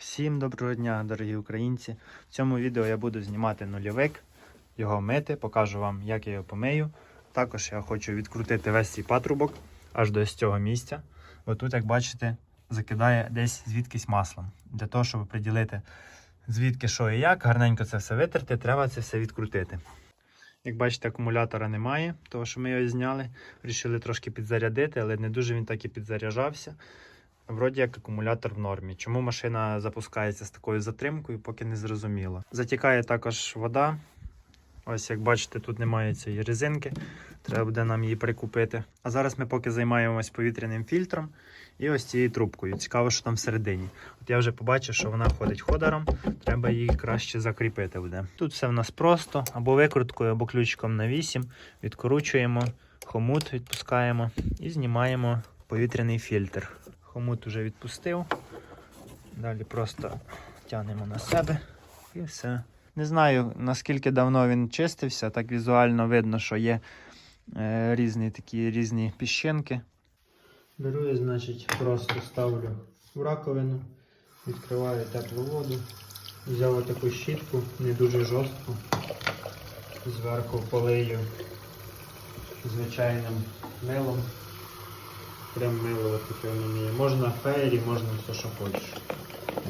Всім доброго дня, дорогі українці! В цьому відео я буду знімати нульовик, його мити, покажу вам, як я його помию. Також я хочу відкрутити весь цей патрубок аж до ось цього місця. Отут, як бачите, закидає десь звідкись маслом. Для того, щоб приділити звідки що і як, гарненько це все витерти, треба це все відкрутити. Як бачите, акумулятора немає, того що ми його зняли. Рішили трошки підзарядити, але не дуже він так і підзаряджався. Вроді як акумулятор в нормі. Чому машина запускається з такою затримкою, поки не зрозуміло. Затікає також вода. Ось як бачите, тут немає цієї резинки. Треба буде нам її прикупити. А зараз ми поки займаємось повітряним фільтром і ось цією трубкою. Цікаво, що там всередині. От я вже побачив, що вона ходить ходором. Треба її краще закріпити буде. Тут все в нас просто, або викруткою, або ключиком на 8. Відкручуємо, хомут відпускаємо і знімаємо повітряний фільтр. Хомут уже відпустив. Далі просто тягнемо на себе і все. Не знаю, наскільки давно він чистився, так візуально видно, що є е, різні такі різні піщинки. Беру я, значить, просто ставлю в раковину, відкриваю теплу воду, взяв таку щітку, не дуже жорстку, зверху полию звичайним милом. Прям мило таке вміє. Можна фейрі, можна все, що хочеш.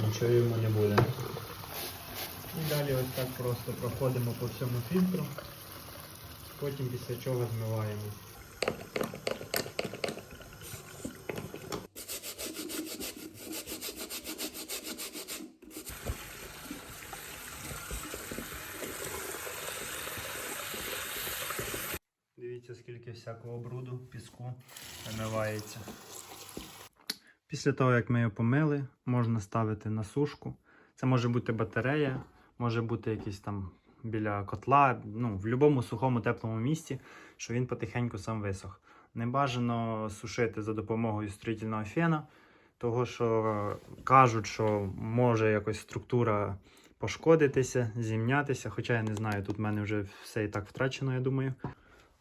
Нічого йому не буде. І далі ось так просто проходимо по всьому фільтру. Потім після чого змиваємо. Дивіться, скільки всякого бруду, піску вимивається. Після того, як ми його помили, можна ставити на сушку. Це може бути батарея, може бути якийсь там біля котла, ну, в будь-якому сухому теплому місці, що він потихеньку сам висох. Не бажано сушити за допомогою строїтельного фена, того що кажуть, що може якось структура пошкодитися, зімнятися. Хоча я не знаю, тут в мене вже все і так втрачено, я думаю.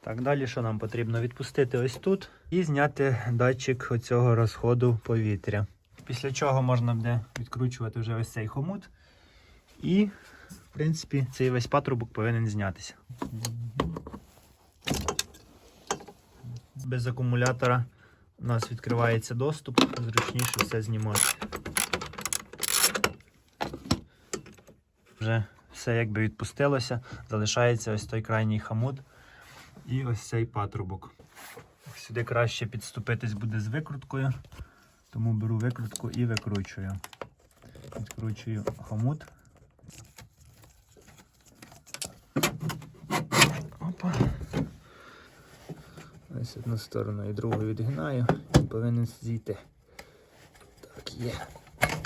Так, далі що нам потрібно? Відпустити ось тут і зняти датчик оцього розходу повітря. Після чого можна буде відкручувати вже ось цей хомут. І, в принципі, цей весь патрубок повинен знятися. Без акумулятора у нас відкривається доступ, зручніше все знімати. Вже все якби відпустилося, залишається ось той крайній хомут і ось цей патрубок. Сюди краще підступитись буде з викруткою, тому беру викрутку і викручую. Відкручую хомут. Опа. Ось одну сторону і другу відгинаю і повинен зійти. Так, є.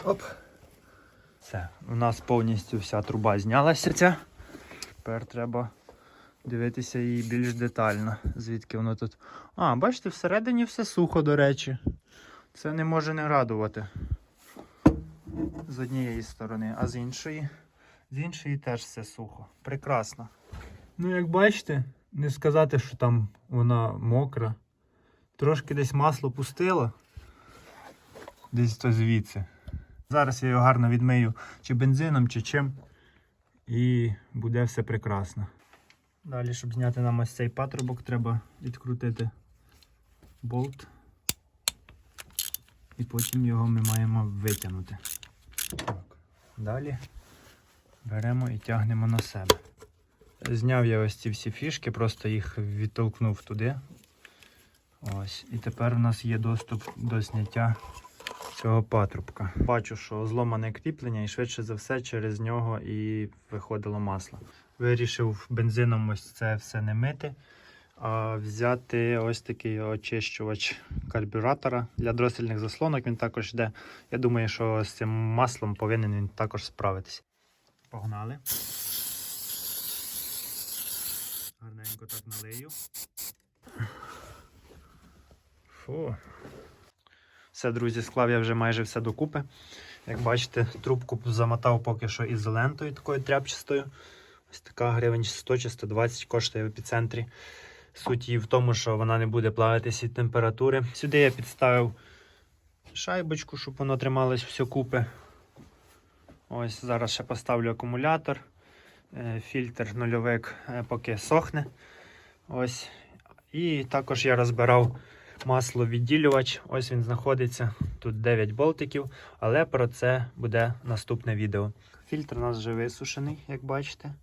Оп. Все, у нас повністю вся труба знялася ця. Тепер треба дивитися її більш детально, звідки воно тут. А, бачите, всередині все сухо, до речі. Це не може не радувати. З однієї сторони, а з іншої. З іншої теж все сухо. Прекрасно. Ну, як бачите, не сказати, що там вона мокра. Трошки десь масло пустило. Десь то звідси. Зараз я його гарно відмию чи бензином, чи чим. І буде все прекрасно. Далі, щоб зняти нам ось цей патрубок, треба відкрутити болт. І потім його ми маємо витягнути. Так. Далі беремо і тягнемо на себе. Зняв я ось ці всі фішки, просто їх відтолкнув туди. Ось. І тепер у нас є доступ до зняття цього патрубка. Бачу, що зломане кріплення і швидше за все через нього і виходило масло. Вирішив бензином ось це все не мити, а взяти ось такий очищувач карбюратора для дросельних заслонок. Він також йде. Я думаю, що з цим маслом повинен він також справитися. Погнали. Гарненько так налию. Фу. Все, друзі, склав я вже майже все докупи. Як бачите, трубку замотав поки що ізолентою такою тряпчастою. Ось така гривень 100 чи 120 коштує в епіцентрі. Суть її в тому, що вона не буде плавитися від температури. Сюди я підставив шайбочку, щоб воно трималось все купи. Ось зараз ще поставлю акумулятор, е, фільтр нульовик е, поки сохне. Ось. І також я розбирав масловідділювач. Ось він знаходиться. Тут 9 болтиків, але про це буде наступне відео. Фільтр у нас вже висушений, як бачите.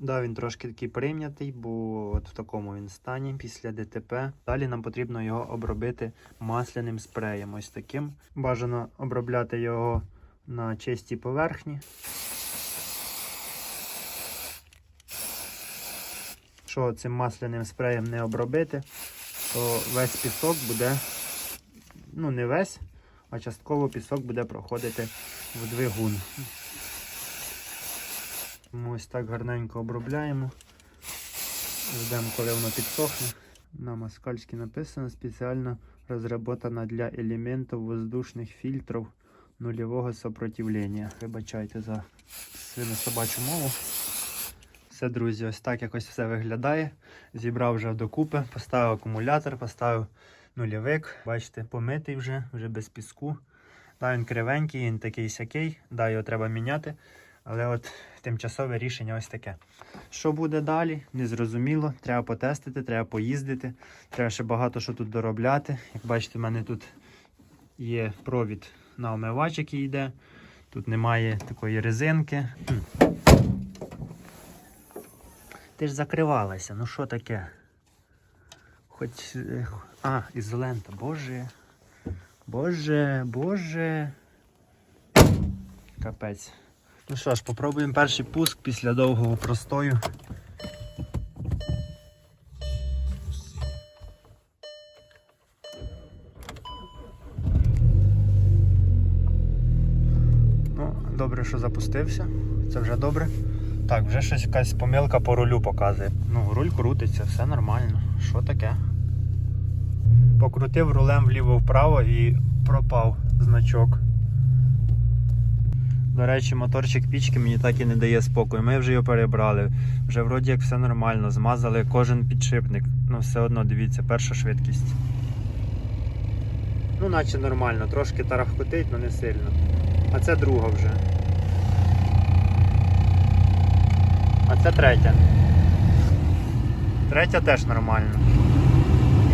Да, він трошки такий прийнятий, бо от в такому він стані після ДТП. Далі нам потрібно його обробити масляним спреєм. Ось таким. Бажано обробляти його на чистій поверхні. Якщо цим масляним спреєм не обробити, то весь пісок буде, ну не весь, а частково пісок буде проходити в двигун. Тому ось так гарненько обробляємо. Ждемо, коли воно підсохне. На москальськи написано спеціально розроблена для елементів воздушних фільтрів нульового сопротивлення. Вибачайте за свинособачу мову. Все, друзі, ось так якось все виглядає. Зібрав вже докупи, поставив акумулятор, поставив нульовик. Бачите, помитий вже, вже без піску. Да, він кривенький, він такий сякий, да, його треба міняти. Але от тимчасове рішення ось таке. Що буде далі? Незрозуміло. Треба потестити, треба поїздити. Треба ще багато що тут доробляти. Як бачите, в мене тут є провід на омивач, який йде. Тут немає такої резинки. Ти ж закривалася, ну що таке? Хоч. е, А, ізолента, боже. Боже, боже. Капець. Ну що ж, попробуємо перший пуск після довгого простою. Ну, добре, що запустився. Це вже добре. Так, вже щось якась помилка по рулю показує. Ну, руль крутиться, все нормально. Що таке? Покрутив рулем вліво-вправо і пропав значок. До речі, моторчик пічки мені так і не дає спокою. Ми вже його перебрали. Вже вроді як все нормально, змазали кожен підшипник. Ну, все одно, дивіться, перша швидкість. Ну, наче нормально, трошки тарахкотить, але не сильно. А це друга вже. А це третя. Третя теж нормально.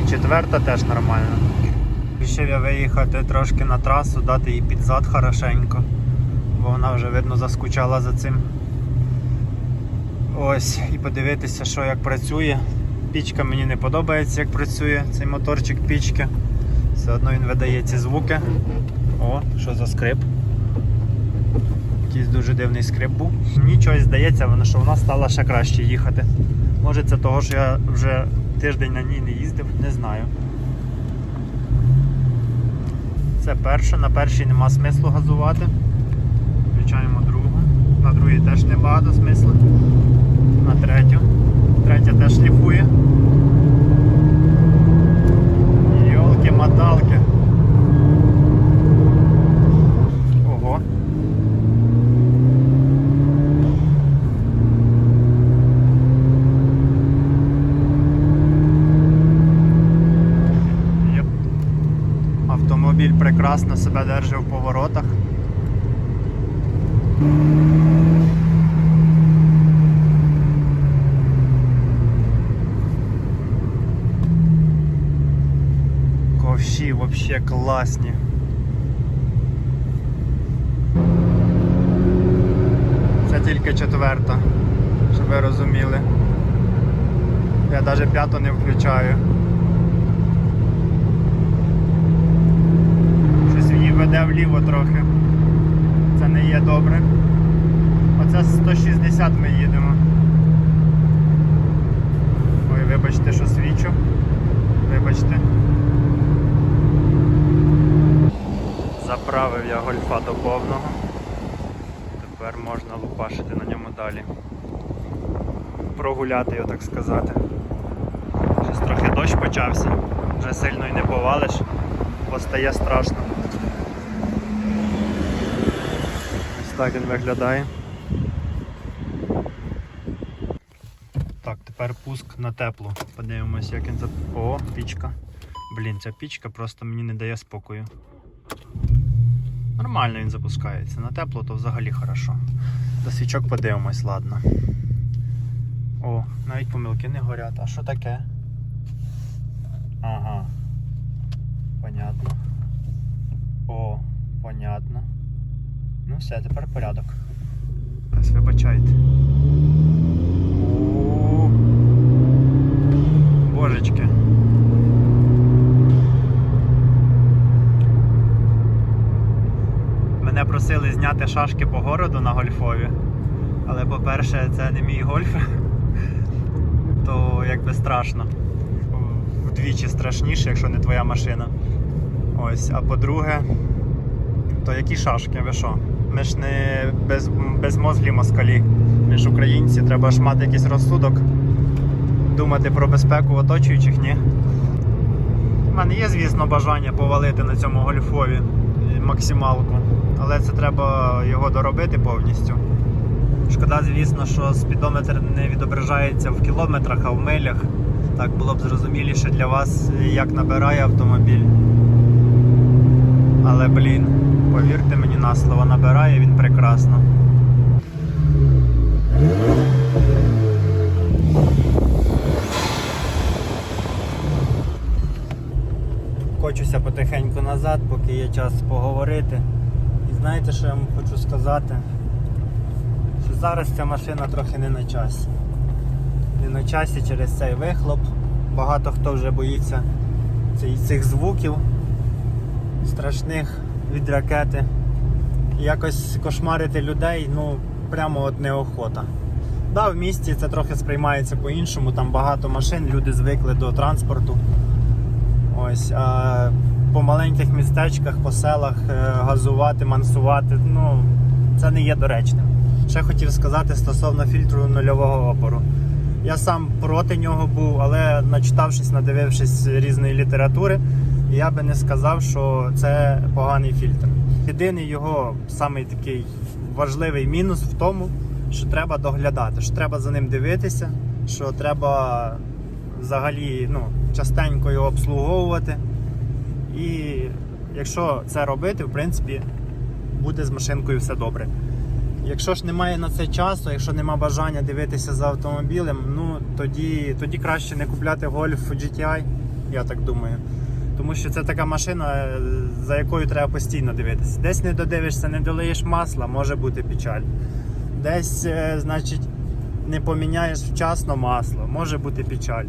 І четверта теж нормально. Рішив я виїхати трошки на трасу, дати їй під зад хорошенько бо вона вже видно заскучала за цим. Ось, і подивитися, що як працює. Пічка мені не подобається, як працює цей моторчик пічки. Все одно він видає ці звуки. О, що за скрип. Якийсь дуже дивний скрип був. Мені чогось здається, що вона стала ще краще їхати. Може це того, що я вже тиждень на ній не їздив, не знаю. Це перше, на першій нема смислу газувати. Включаємо другу. На другій теж небагато смислу. На третю. Третя теж шліфує. Йолки-моталки. Ого. Автомобіль прекрасно себе держить в поворотах. Ковші вообще класні. Це тільки четверта, щоб ви розуміли. Я навіть п'яту не включаю. Щось її веде вліво трохи. Є добре. Оце 160 ми їдемо. Ой, вибачте, що свічу. Вибачте. Заправив я гольфа до повного. Тепер можна лупашити на ньому далі. Прогуляти його, так сказати. Щось трохи дощ почався, вже сильно і не повалиш, бо стає страшно. Ось так він виглядає. Так, тепер пуск на тепло. Подивимось, як він за. О, пічка. Блін, ця пічка просто мені не дає спокою. Нормально він запускається. На тепло то взагалі хорошо. До свічок подивимось, ладно. О, навіть помилки не горять. А що таке? Ну все, тепер порядок. Ось вибачайте. Божечки. Мене просили зняти шашки по городу на гольфові. Але по-перше, це не мій гольф. То якби страшно. Вдвічі страшніше, якщо не твоя машина. Ось. А по-друге, то які шашки, ви що? Ми ж не без, безмозглі москалі. Ми ж українці, треба ж мати якийсь розсудок, думати про безпеку оточуючих, ні. У мене є, звісно, бажання повалити на цьому гольфові максималку, але це треба його доробити повністю. Шкода, звісно, що спідометр не відображається в кілометрах, а в милях. Так було б зрозуміліше для вас, як набирає автомобіль. Але, блін, повірте мені на слово, набирає він прекрасно. Кочуся потихеньку назад, поки є час поговорити. І знаєте, що я вам хочу сказати? Що зараз ця машина трохи не на часі. Не на часі через цей вихлоп. Багато хто вже боїться цих звуків страшних від ракети. Якось кошмарити людей, ну, прямо от неохота. Да, в місті це трохи сприймається по-іншому, там багато машин, люди звикли до транспорту. Ось, а по маленьких містечках, по селах е, газувати, мансувати, ну, це не є доречним. Ще хотів сказати стосовно фільтру нульового опору. Я сам проти нього був, але начитавшись, надивившись різної літератури, я би не сказав, що це поганий фільтр. Єдиний його самий такий важливий мінус в тому, що треба доглядати, що треба за ним дивитися, що треба взагалі ну, частенько його обслуговувати. І якщо це робити, в принципі, буде з машинкою все добре. Якщо ж немає на це часу, якщо нема бажання дивитися за автомобілем, ну тоді, тоді краще не купляти Golf GTI, я так думаю. Тому що це така машина, е, за якою треба постійно дивитися. Десь не додивишся, не долиєш масла, може бути печаль. Десь, е, значить, не поміняєш вчасно масло, може бути печаль.